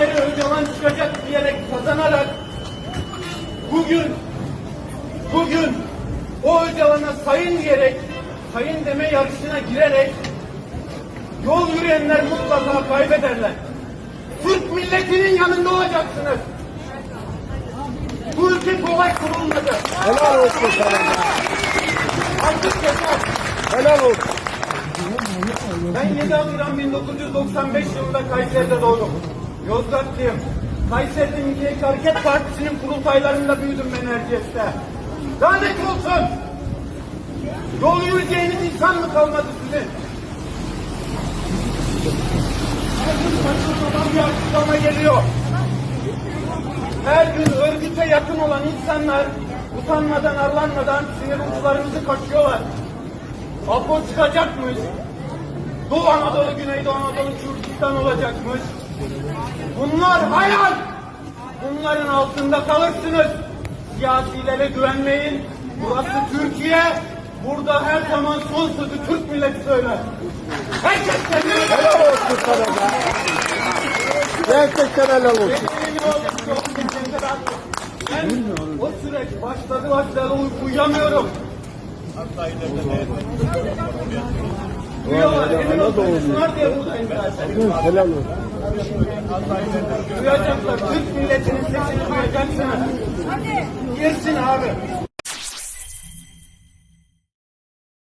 Öcalan çıkacak diyerek kazanarak bugün bugün o Öcalan'a sayın diyerek sayın deme yarışına girerek yol yürüyenler mutlaka kaybederler. Türk milletinin yanında olacaksınız. Bu ülke kolay kurulmadı. Helal olsun sana. Artık yeter. Helal olsun. Ben 7 Haziran 1995 yılında Kayseri'de doğdum. Yozgatlıyım. Kayseri'de Milliyetçi Hareket Partisi'nin kurultaylarında büyüdüm ben Erciyes'te. Lanet olsun! Yol yürüyeceğiniz insan mı kalmadı sizin? Bir açıklama geliyor. Her gün örgüte yakın olan insanlar utanmadan arlanmadan sinir uçlarımızı kaçıyorlar. Apo çıkacakmış. Doğu Anadolu, Güneydoğu Anadolu, Kürdistan olacakmış. Bunlar hayal. Bunların altında kalırsınız. Siyasilere güvenmeyin. Burası Türkiye. Burada her zaman son sözü Türk milleti söyler. Herkes kendine Helal olsun sana be. Gerçekten helal olsun. Ben o süreç başladı başladı uy- uyuyamıyorum. Duyuyorlar, emin olsun, var. Helal olsun. Duyacaklar, Türk milletinin sesini duyacaksınız. Girsin abi.